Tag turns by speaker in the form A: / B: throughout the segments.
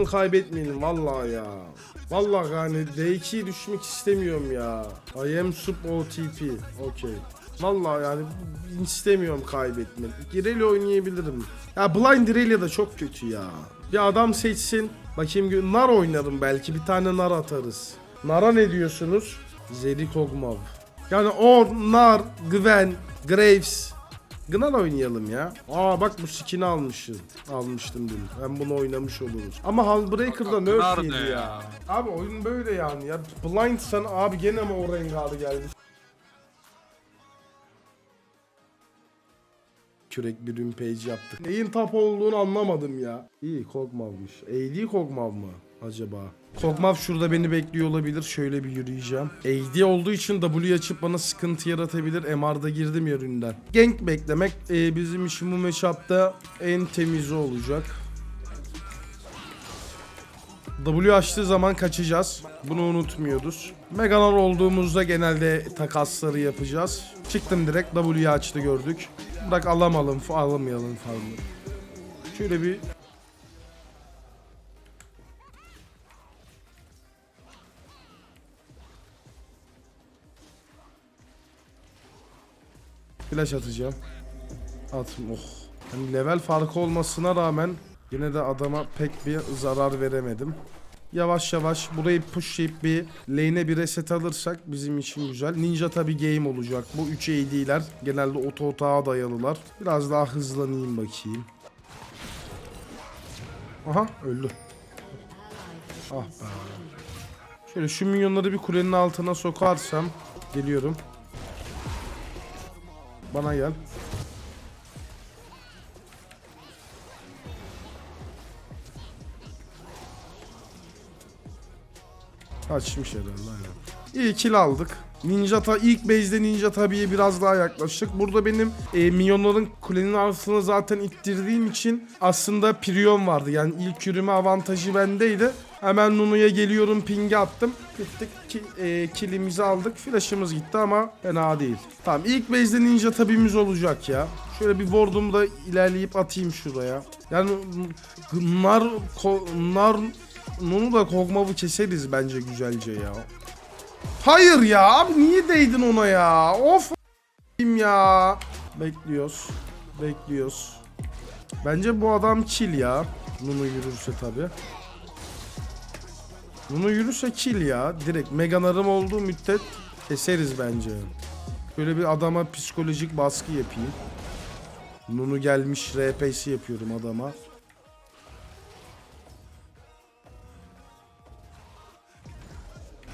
A: bunu kaybetmeyelim vallahi ya. Vallahi yani D2'ye düşmek istemiyorum ya. I am sub OTP. Okey. Vallahi yani istemiyorum kaybetmek. Irelia oynayabilirim. Ya Blind Irelia da çok kötü ya. Bir adam seçsin. Bakayım nar oynarım belki. Bir tane nar atarız. Nara ne diyorsunuz? Zeri Kog'Maw. Yani o nar, Gwen, Graves. Gnar oynayalım ya. Aa bak bu skin'i almışım. Almıştım dün. Ben bunu oynamış oluruz. Ama Hullbreaker'da nerf yedi ya.
B: ya?
A: Abi oyun böyle yani ya. Blind sana abi gene mi o rengarı geldi? Kürek bir page yaptık. Neyin tap olduğunu anlamadım ya. İyi Kog'Maw'mış. AD Kog'Maw mı acaba? Kog'Maw şurada beni bekliyor olabilir. Şöyle bir yürüyeceğim. AD olduğu için W açıp bana sıkıntı yaratabilir. MR'da girdim ya üründen. Gank beklemek e, bizim için bu matchup'ta en temizi olacak. W açtığı zaman kaçacağız. Bunu unutmuyoruz. Meganar olduğumuzda genelde takasları yapacağız. Çıktım direkt W'yu açtı gördük. Bırak alamalım, alamayalım falan. Şöyle bir Flash atacağım. Atım oh. Hani level farkı olmasına rağmen yine de adama pek bir zarar veremedim. Yavaş yavaş burayı pushlayıp bir lane'e bir reset alırsak bizim için güzel. Ninja tabi game olacak. Bu 3 AD'ler genelde oto otağa dayalılar. Biraz daha hızlanayım bakayım. Aha öldü. Ah be. Şöyle şu minyonları bir kulenin altına sokarsam geliyorum. Bana gel. Kaçmış herhalde aynen. İyi kill aldık. Ninja ta ilk base'de Ninja tabiye biraz daha yaklaştık. Burada benim e, minyonların kulenin altına zaten ittirdiğim için aslında Priyon vardı. Yani ilk yürüme avantajı bendeydi. Hemen Nunu'ya geliyorum ping'e attım. Gittik ki, e, killimizi aldık. Flash'ımız gitti ama fena değil. Tamam ilk base'de Ninja tabimiz olacak ya. Şöyle bir ward'umu da ilerleyip atayım şuraya. Yani nar, ko- nar Nunu da Kog'Maw'u keseriz bence güzelce ya. Hayır ya abi niye değdin ona ya? Of ya. Bekliyoruz. Bekliyoruz. Bence bu adam kill ya. Nunu yürürse tabi. Nunu yürürse kill ya. Direkt Meganarım olduğu müddet keseriz bence. Böyle bir adama psikolojik baskı yapayım. Nunu gelmiş RP'si yapıyorum adama.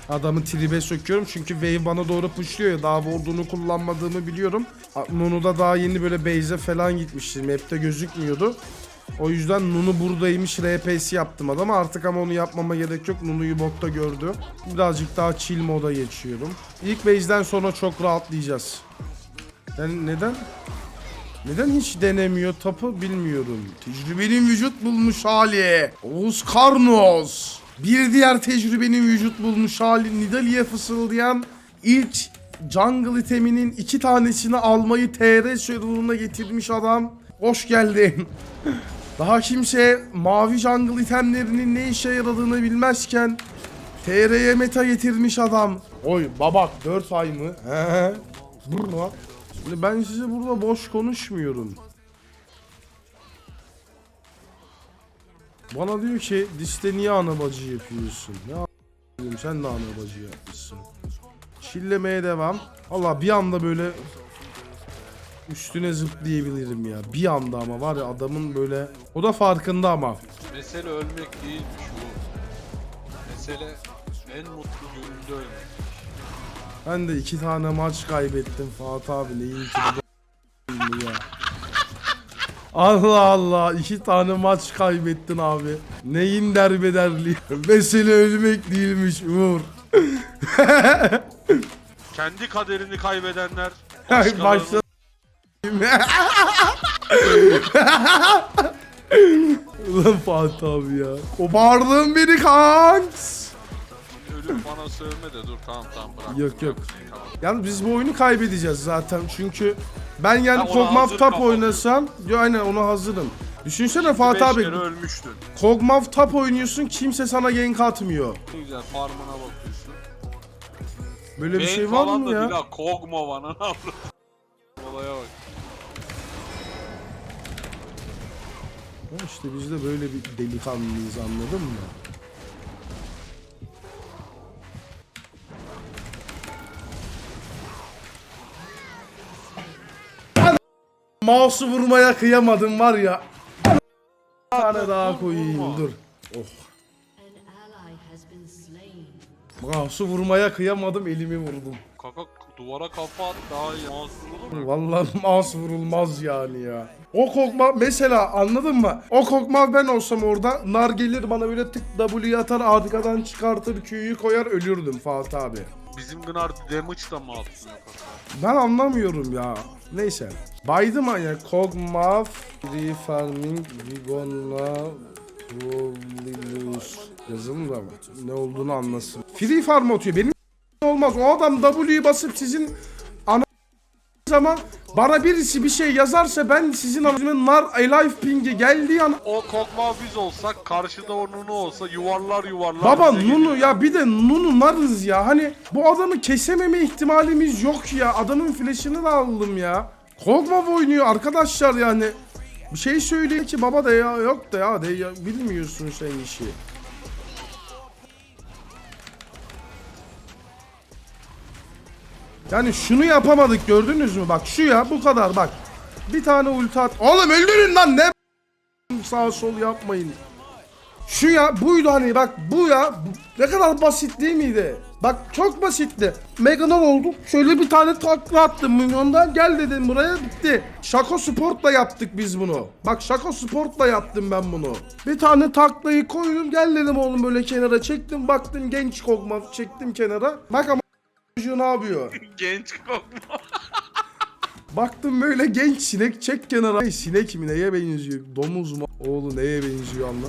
A: Adamı tribe söküyorum çünkü wave bana doğru pushluyor ya daha ward'unu kullanmadığımı biliyorum. Nunu da daha yeni böyle base'e falan gitmişti. Map'te gözükmüyordu. O yüzden Nunu buradaymış RP'si yaptım adama artık ama onu yapmama gerek yok. Nunu'yu botta gördü. Birazcık daha chill moda geçiyorum. İlk base'den sonra çok rahatlayacağız. Yani neden? Neden hiç denemiyor tapı bilmiyorum. Tecrübenin vücut bulmuş hali. Oğuz Karnos. Bir diğer tecrübenin vücut bulmuş hali Nidalee'ye fısıldayan ilk jungle iteminin iki tanesini almayı TR serverına getirmiş adam. Hoş geldin. Daha kimse mavi jungle itemlerinin ne işe yaradığını bilmezken TR'ye meta getirmiş adam. Oy babak 4 ay mı? He. Burada. Şimdi ben size burada boş konuşmuyorum. Bana diyor ki diste niye ana bacı yapıyorsun? Ne a**ayım sen de ana bacı yapmışsın. Çillemeye devam. Allah bir anda böyle üstüne zıplayabilirim ya. Bir anda ama var ya adamın böyle o da farkında ama.
B: Mesele ölmek değilmiş bu. Mesele en mutlu gününde ölmek.
A: Ben de iki tane maç kaybettim Fatih abi neyin ki bu. Allah Allah iki tane maç kaybettin abi. Neyin derbederliği. Mesele ölmek değilmiş Uğur.
B: Kendi kaderini kaybedenler
A: Ay,
B: başkalarının
A: Başla. Ulan Fatih abi ya. Kopardın beni kanks.
B: Bana sövme de dur tamam tamam bırak.
A: Yok, yok.
B: Tamam.
A: Yalnız biz bu oyunu kaybedeceğiz zaten çünkü ben yani
B: Ha, ona
A: Kog'Maw
B: hazır
A: oynasam yo aynen ona hazırım. Düşünsene Fatih
B: Beş
A: abi.
B: kere ölmüştün.
A: Kog'Maw top oynuyorsun kimse sana gank atmıyor.
B: Ne güzel farmına bakıyorsun.
A: Böyle bir
B: Beyin
A: şey var
B: falan
A: mı
B: da
A: ya?
B: değil ha. Kogma bana ne yaptı? Olaya bak.
A: Ya işte biz de böyle bir delikanlıyız anladın mı? Mouse'u vurmaya kıyamadım var ya. Bir tane daha koyayım dur. Oh. Mouse'u vurmaya kıyamadım elimi vurdum.
B: Kaka duvara kafa at daha iyi. Mu?
A: Vallahi mouse vurulmaz yani ya. O kokma mesela anladın mı? O kokma ben olsam orada nar gelir bana böyle tık W atar arkadan çıkartır Q'yu koyar ölürdüm Fatih abi.
B: Bizim Gnar damage da mı atmıyor kaka?
A: Ben anlamıyorum ya. Neyse. Baydım ya. Kog'Maw, Free Farming, Vigonna, Prolilus. Yazılım da mı? Ne olduğunu anlasın. Free Farm atıyor. Benim olmaz. O adam W'yi basıp sizin zaman bana birisi bir şey yazarsa ben sizin anasının nar alive ping'i geldiği an
B: O Kogma biz olsak karşıda o Nunu olsa yuvarlar yuvarlar.
A: Baba Nunu ya bir de Nunu narız ya. Hani bu adamı kesememe ihtimalimiz yok ya. Adamın flash'ını da aldım ya. Kog'Maw oynuyor arkadaşlar yani. Bir şey söyleyeyim ki baba da ya yok da ya, de ya bilmiyorsun sen işi. Yani şunu yapamadık gördünüz mü? Bak şu ya bu kadar bak. Bir tane ulti at. Oğlum öldürün lan ne sağ sol yapmayın. Şu ya buydu hani bak bu ya ne kadar basit değil miydi? Bak çok basitti. Meganon oldu. Şöyle bir tane takla attım milyondan gel dedim buraya bitti. Şako Sport'la yaptık biz bunu. Bak Şako Sport'la yaptım ben bunu. Bir tane taklayı koydum gel dedim oğlum böyle kenara çektim baktım genç kokma çektim kenara. Bak ama çocuğu ne yapıyor?
B: Genç Kogma.
A: Baktım böyle genç sinek çek kenara. Sinek mi neye benziyor? Domuz mu? Oğlu neye benziyor anla.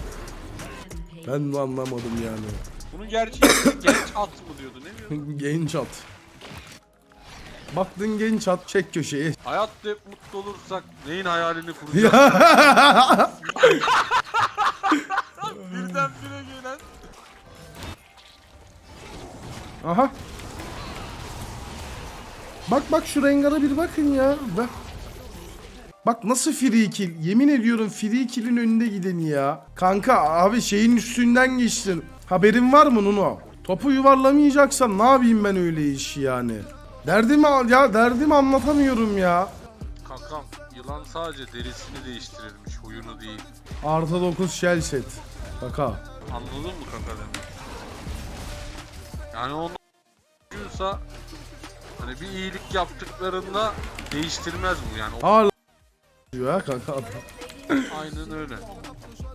A: Ben de anlamadım yani.
B: Bunun gerçeği genç at mı diyordu ne diyordu?
A: genç at. Baktın genç at çek köşeyi.
B: Hayatta hep mutlu olursak neyin hayalini kuracağız? Birdenbire gelen.
A: Aha. Bak bak şu Rengar'a bir bakın ya. Bak. Bak nasıl free kill. Yemin ediyorum free kill'in önünde giden ya. Kanka abi şeyin üstünden geçtin. Haberin var mı Nuno? Topu yuvarlamayacaksan ne yapayım ben öyle işi yani. Derdimi ya derdimi anlatamıyorum ya.
B: Kankam yılan sadece derisini değiştirirmiş huyunu değil.
A: Artı 9 shell set. Kaka.
B: Anladın mı kaka demek? Yani onun huyuysa hani bir iyilik yaptıklarında değiştirmez bu yani.
A: Hala diyor ha kanka adam.
B: Aynen öyle.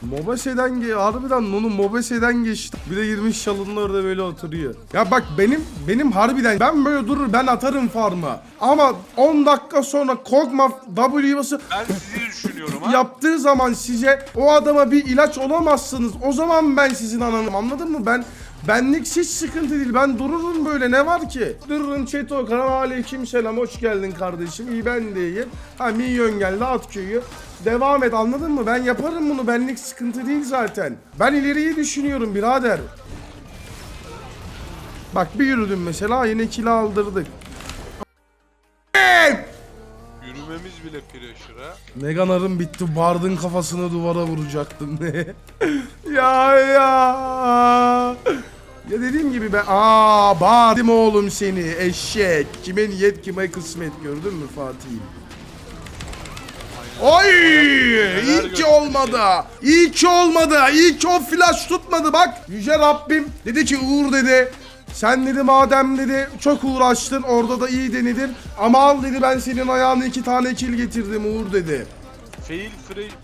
A: Mobese'den ge harbiden Nunu Mobese'den geçti. Bir de girmiş şalının orada böyle oturuyor. Ya bak benim benim harbiden ben böyle durur ben atarım farma. Ama 10 dakika sonra Kog'Maw W basıp
B: Ben sizi düşünüyorum ha.
A: yaptığı zaman size o adama bir ilaç olamazsınız. O zaman ben sizin ananım anladın mı? Ben benlik hiç sıkıntı değil. Ben dururum böyle ne var ki? Dururum chat Okan aleyküm selam hoş geldin kardeşim. İyi ben de iyiyim. Ha milyon geldi at köyü. Devam et anladın mı? Ben yaparım bunu. Benlik sıkıntı değil zaten. Ben ileriyi düşünüyorum birader. Bak bir yürüdüm mesela yine kilo aldırdık.
B: Yürümemiz bile pressure ha.
A: Meganar'ın bitti. Bard'ın kafasını duvara vuracaktım. ya ya. Ya dediğim gibi ben aa badim oğlum seni eşek. Kime niyet kime kısmet gördün mü Fatih'im? Oy! İyi ki olmadı. İyi ki olmadı. İyi ki o flash tutmadı bak. Yüce Rabbim dedi ki Uğur dedi. Sen dedi madem dedi çok uğraştın orada da iyi denedin. Ama al dedi ben senin ayağına iki tane kill getirdim Uğur dedi.
B: Fail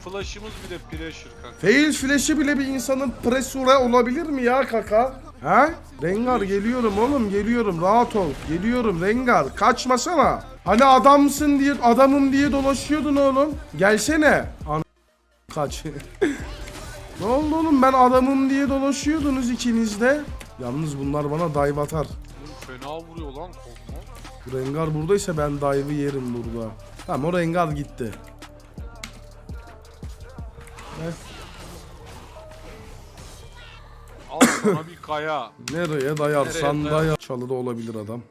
B: flash'ımız bile pressure kanka.
A: Fail flash'ı bile bir insanın presure olabilir mi ya kaka? Ha? Rengar geliyorum oğlum geliyorum rahat ol. Geliyorum Rengar kaçmasana. Hani adamsın diye adamım diye dolaşıyordun oğlum. Gelsene. An kaç. ne oldu oğlum ben adamım diye dolaşıyordunuz ikiniz de. Yalnız bunlar bana dive atar.
B: Fena vuruyor lan.
A: Bu Rengar buradaysa ben dive'ı yerim burada. Tamam o Rengar gitti.
B: Al sana bir kaya.
A: Nereye dayarsan
B: Nereye
A: daya. Çalıda olabilir adam.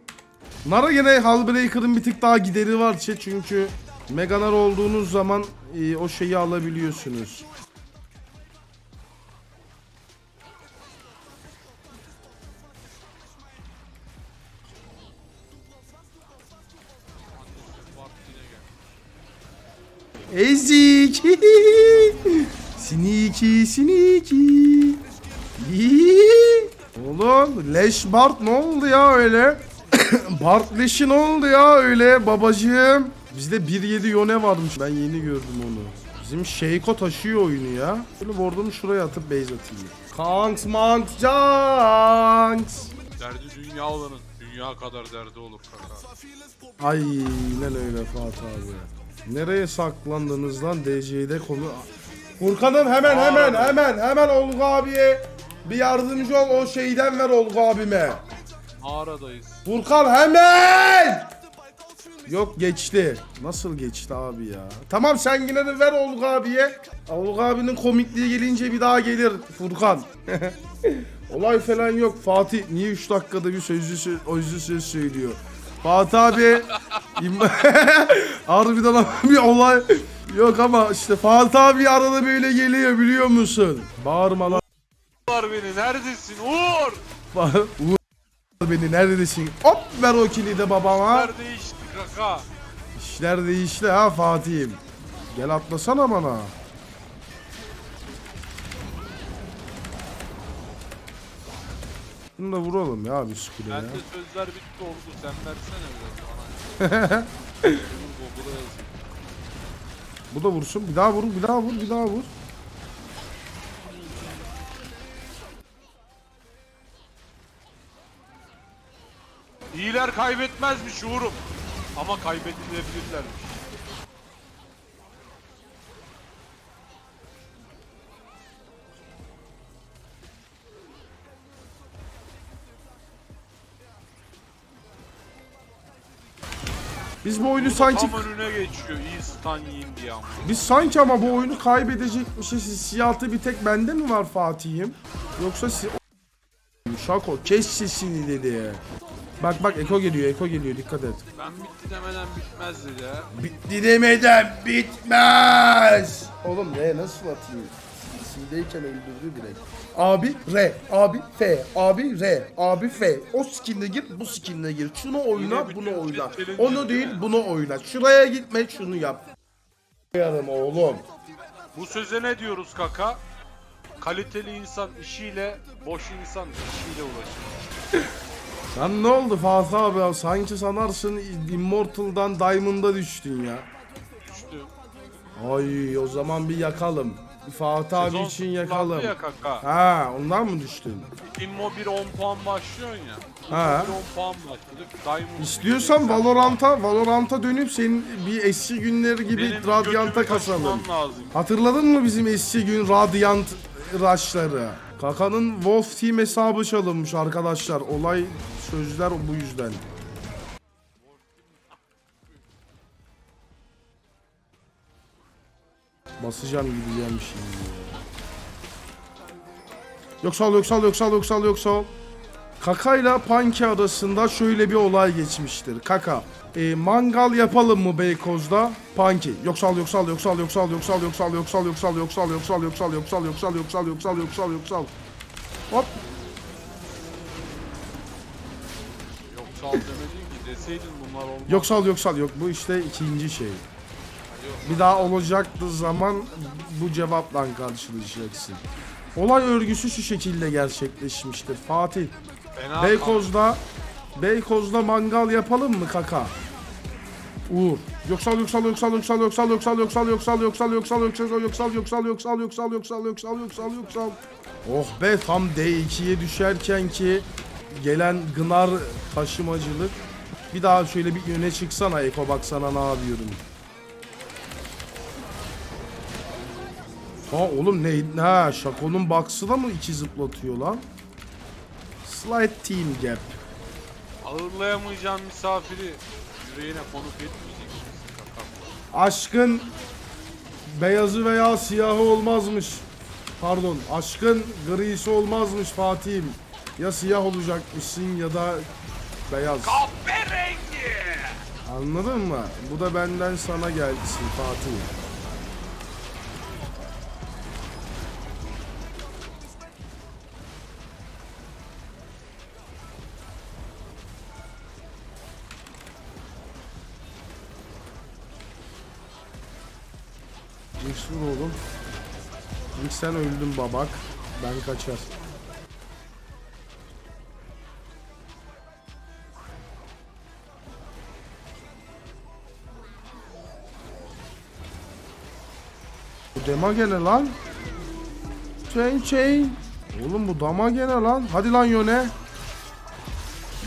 A: Nara gene Hallbreaker'ın bir tık daha gideri var çünkü Meganar olduğunuz zaman e, o şeyi alabiliyorsunuz. Ezik. Siniki siniki. Oğlum leş Bart ne oldu ya öyle? Bart leşi ne oldu ya öyle babacığım? Bizde 1.7 Yone varmış. Ben yeni gördüm onu. Bizim Sheiko taşıyor oyunu ya. Böyle ward'umu şuraya atıp base atayım. Kanks manks janks.
B: Derdi dünya olanın dünya kadar derdi olur kaka.
A: Aynen öyle Fatih abi. Nereye saklandınız lan DC'de konu... Furkan'ım hemen hemen hemen hemen Olgu abiye bir yardımcı ol o şeyden ver Olgu abime.
B: Mağaradayız.
A: Furkan hemen! Yok geçti. Nasıl geçti abi ya? Tamam sen yine de ver Olgu abiye. Olgu abinin komikliği gelince bir daha gelir Furkan. Olay falan yok. Fatih niye 3 dakikada bir sözlü söz, özlü söz söylüyor? Fatih abi harbiden ama bir olay yok ama işte Fatih abi arada böyle geliyor biliyor musun? Bağırma lan.
B: Var beni neredesin Uğur?
A: Uğur beni neredesin? Hop ver o kilidi babama.
B: Nerede işte kaka?
A: İşler değişti ha Fatih'im. Gel atlasana bana. Bunu da vuralım ya bir skule ya.
B: Bende sözler bitti oldu sen versene biraz.
A: Bu da vursun. Bir daha vur, bir daha vur, bir daha vur.
B: İyiler kaybetmezmiş Uğur'um. Ama kaybedilebilirlermiş.
A: Biz bu oyunu sanki
B: Tam önüne geçiyor iyi stun yiyin diye ama.
A: biz sanki ama bu oyunu kaybedecekmişiz. Hissiyatı bir tek bende mi var Fatih'im? Yoksa si Şako kes sesini dedi. Bak bak Eko geliyor, Eko geliyor dikkat et.
B: Ben bitti demeden bitmez dedi.
A: Bitti demeden bitmez. Oğlum ne nasıl atayım? C'deyken öldürdü direkt. Abi R, abi F, abi R, abi F. O skinle gir, bu skinle gir. Şunu oyna, bunu oyna. Onu
B: değil
A: bunu oyna. Şuraya gitme, şunu yap. Yarım oğlum.
B: Bu söze ne diyoruz kaka? Kaliteli insan işiyle, boş insan işiyle uğraşır.
A: Lan ne oldu Fatih abi ya? Sanki sanarsın Immortal'dan Diamond'a düştün ya.
B: Düştü.
A: Ay o zaman bir yakalım. Fatih abi
B: Sezon
A: için yakalım.
B: ya kaka.
A: Ha ondan mı düştün?
B: Immo 1 10 puan başlıyorsun ya.
A: Ha.
B: 1 10 puan başladık. Diamond
A: İstiyorsan Valorant'a Valorant'a dönüp senin bir eski günleri gibi
B: Benim
A: Radiant'a
B: götümü
A: kasalım.
B: lazım.
A: Hatırladın mı bizim eski gün Radiant rush'ları? Kaka'nın Wolf Team hesabı çalınmış arkadaşlar. Olay sözler bu yüzden. Basacağım gideceğim şimdi. Yoksa al, yoksa al, yoksa al, yoksa al, yoksa al. Kaka ile Panki arasında şöyle bir olay geçmiştir. Kaka, e, mangal yapalım mı Beykoz'da? Panki, yoksa al, yoksa al, yoksa al, yoksa al, yoksa al, yoksa al, yoksa al, yoksa al, yoksa al, yoksa al, yoksa al, yoksa al, yoksa al, yoksa al, yoksa al, yoksa al, yoksa al. Hop.
B: Yoksa al demedin ki deseydin bunlar olmaz.
A: Yoksa al, yoksa al. Yok bu işte ikinci şey. Bir daha olacaktı zaman bu cevapla karşılaşacaksın. Olay örgüsü şu şekilde gerçekleşmiştir. Fatih,
B: Fena
A: Beykoz'da Beykoz'da mangal yapalım mı kaka? Uğur. Yoksal yoksal yoksal yoksal yoksal yoksal yoksal yoksal yoksal yoksal yoksal yoksal yoksal yoksal yoksal yoksal yoksal yoksal yoksal Oh be tam D2'ye düşerken ki gelen gınar taşımacılık. Bir daha şöyle bir öne çıksana Eko baksana ne yapıyorum. Ha oğlum ne ha Şako'nun box'ı da mı iki zıplatıyor lan? Slide team gap.
B: Ağırlayamayacağın misafiri yüreğine konuk etmeyecek?
A: Aşkın beyazı veya siyahı olmazmış. Pardon, aşkın grisi olmazmış Fatih'im. Ya siyah olacakmışsın ya da beyaz.
B: Kahverengi!
A: Anladın mı? Bu da benden sana gelsin Fatih. Vur oğlum. Jinx sen öldün babak. Ben kaçar. Bu dema gene lan. Chain chain. Oğlum bu dama gene lan. Hadi lan Yone.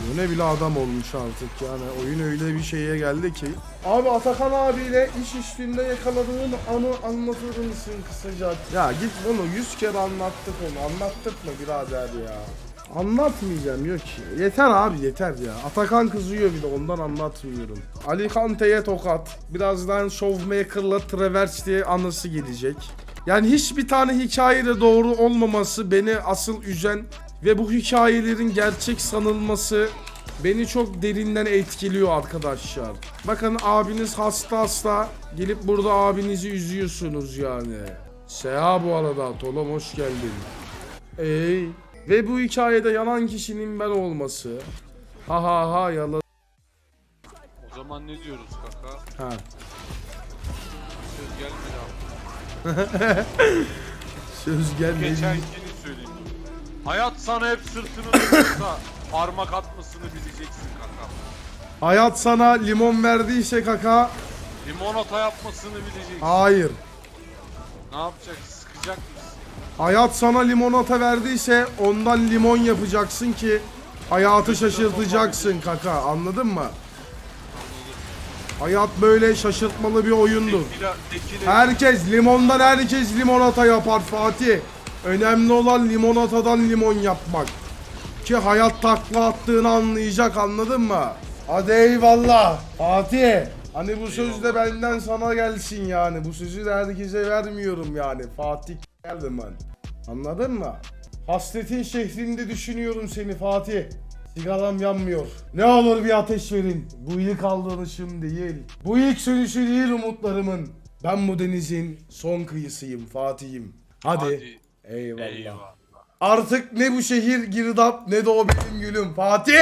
A: Yone bile adam olmuş artık yani. Oyun öyle bir şeye geldi ki. Abi Atakan abiyle iş üstünde yakaladığın anı anlatır mısın kısaca? Ya git bunu 100 kere anlattık onu. Anlattık mı birader ya? Anlatmayacağım yok ki. Yeter abi yeter ya. Atakan kızıyor bir de ondan anlatmıyorum. Ali Kante'ye tokat. Birazdan Showmaker'la Travers diye anısı gelecek. Yani hiçbir tane hikayede doğru olmaması beni asıl üzen ve bu hikayelerin gerçek sanılması beni çok derinden etkiliyor arkadaşlar. Bakın abiniz hasta hasta gelip burada abinizi üzüyorsunuz yani. Seha bu arada Tolom hoş geldin. Ey ve bu hikayede yalan kişinin ben olması. Ha ha ha yalan.
B: O zaman ne diyoruz kaka?
A: Ha.
B: Söz gelmedi abi.
A: Söz gelmedi.
B: Geçenkini söyleyeyim. Hayat sana hep sırtını dönüyorsa parmak atmasını bileceksin kaka.
A: Hayat sana limon verdiyse kaka.
B: Limonata yapmasını bileceksin.
A: Hayır.
B: Ne yapacaksın? Sıkacak mısın?
A: Hayat sana limonata verdiyse ondan limon yapacaksın ki hayatı şaşırtacaksın kaka. Anladın mı? Hayat böyle şaşırtmalı bir oyundur.
B: Tekila, tekila.
A: Herkes limondan herkes limonata yapar Fatih. Önemli olan limonatadan limon yapmak. Ki hayat takla attığını anlayacak anladın mı? Hadi eyvallah Fatih. Hani bu söz de benden sana gelsin yani. Bu sözü de herkese vermiyorum yani. Fatih geldim ben. Anladın mı? Hasretin şehrinde düşünüyorum seni Fatih. Sigaram yanmıyor. Ne olur bir ateş verin. Bu ilk aldanışım değil. Bu ilk sönüşü değil umutlarımın. Ben bu denizin son kıyısıyım Fatih'im. Hadi.
B: Hadi.
A: Eyvallah.
B: Eyvallah.
A: Artık ne bu şehir girdap ne de o benim gülüm Fatih.